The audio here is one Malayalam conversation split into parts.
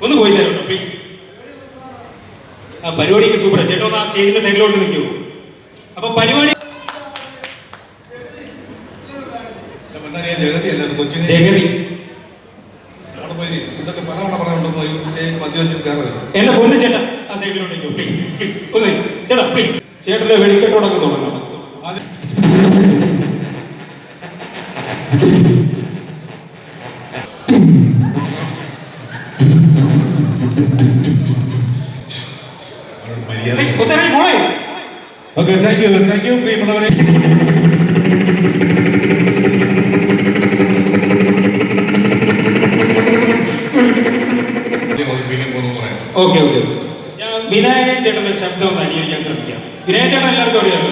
ഒന്ന് പോയി തരാം കേട്ടോ പ്ലീസ് ആ പരിപാടിക്ക് സൂപ്പർ ചേട്ടോ ആ സ്റ്റേജിന്റെ സൈഡിലോട്ട് നിൽക്കൂ. അപ്പൊ പരിപാടി ജഗതി അല്ല? അത് കൊച്ചിനെ ജഗതി. ഇതൊക്കെ എന്നെ പൊന്നു ചേട്ടാ ആ സൈഡിലോട്ട് നിൽക്കൂ. പ്ലീസ് പ്ലീസ് ഒന്ന് ചേട്ടാ പ്ലീസ് ചേട്ടന്റെ വെടിക്കെട്ടോടൊക്കെ തുടങ്ങാം. Okay thank you thank you പ്രിയമുള്ളവരെ. ഓക്കെ ഓക്കെ ഞാൻ വിനായകൻ ചേട്ടന്റെ ശബ്ദം ഒന്ന് അനുകരിക്കാൻ ശ്രമിക്കാം. വിനായക ചേട്ടൻ എല്ലാവർക്കും അറിയാമോ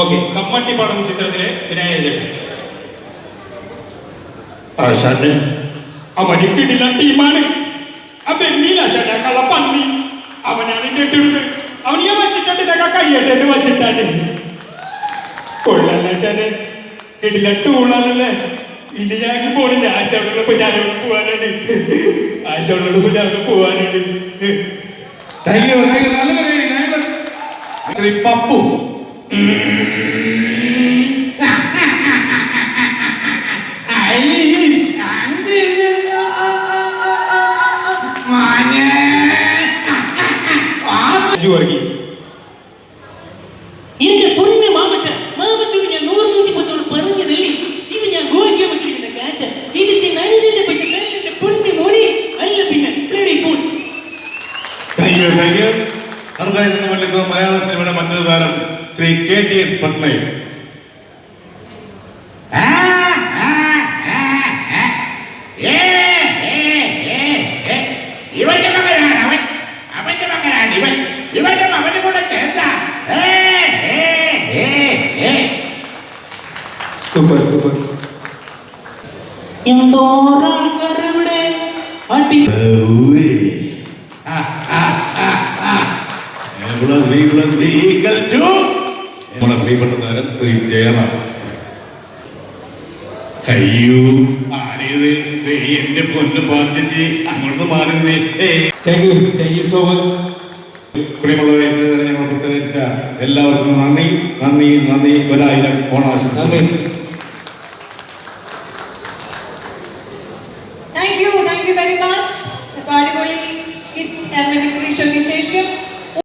ഓക്കെ കമ്മട്ടി പടം ചിത്രത്തിലെ വിനായക ചേട്ടൻ. ആശാന്റെ അവന് കിടില ടീമാണ്. ബെന്നിയിൽ ആശാന്റെ ആ കള്ളപ്പന്നി അവനാണ് എന്റെ ഇട്ടെടുത്ത് അവൻ ഞാൻ വച്ചിട്ടുണ്ട് ഇതൊക്കെ കഴിയട്ടെ എന്ന് വച്ചിട്ടാണ്. കൊള്ളാൻ ആശാനെ കിടില ടൂളാണല്ലേ. ഇനി ഞാൻ പോണില്ല. ആശ അവിടെ ഉള്ളപ്പോ ഞാൻ അവിടെ പോവാനാണ്. ആശ അവിടെ ഉള്ളപ്പോ ഞാൻ അവിടെ പോവാനാണ്. താങ്ക് യു താങ്ക് യു നല്ല പപ്പു. അജു വർഗീസ്. എന്റെ പൊന്ന് മാമച്ച മാമച്ചോട് ഞാൻ നൂറ് നൂറ്റി ഇത് ഞാൻ ഗോഹിക്കാൻ വെച്ചിരിക്കുന്ന കാശ് ഇതിന്റെ അഞ്ചിന്റെ പൈസ നെല്ലിന്റെ പൊന്ന് അല്ല പിന്നെ താങ്ക് യു താങ്ക് യു മലയാള സിനിമയുടെ മറ്റൊരു താരം Shri K T S Patnaik super super. എന്തോരം ഇവിടെ അടി നമ്മുടെ പ്രിയപ്പെട്ട താരം ശ്രീ ജയറാം. അയ്യോ ആരേത് ദേ എന്റെ പൊന്ന് പാർച്ചി അങ്ങോട്ട് മാറി thank you thank you so much പ്രിയമുള്ളവരെ ഞങ്ങൾ എല്ലാവർക്കും നന്ദി നന്ദി നന്ദി. ഒരായിരം ഓണാശംസ നന്ദി. Thank you very much. A party bully skit and mimicry.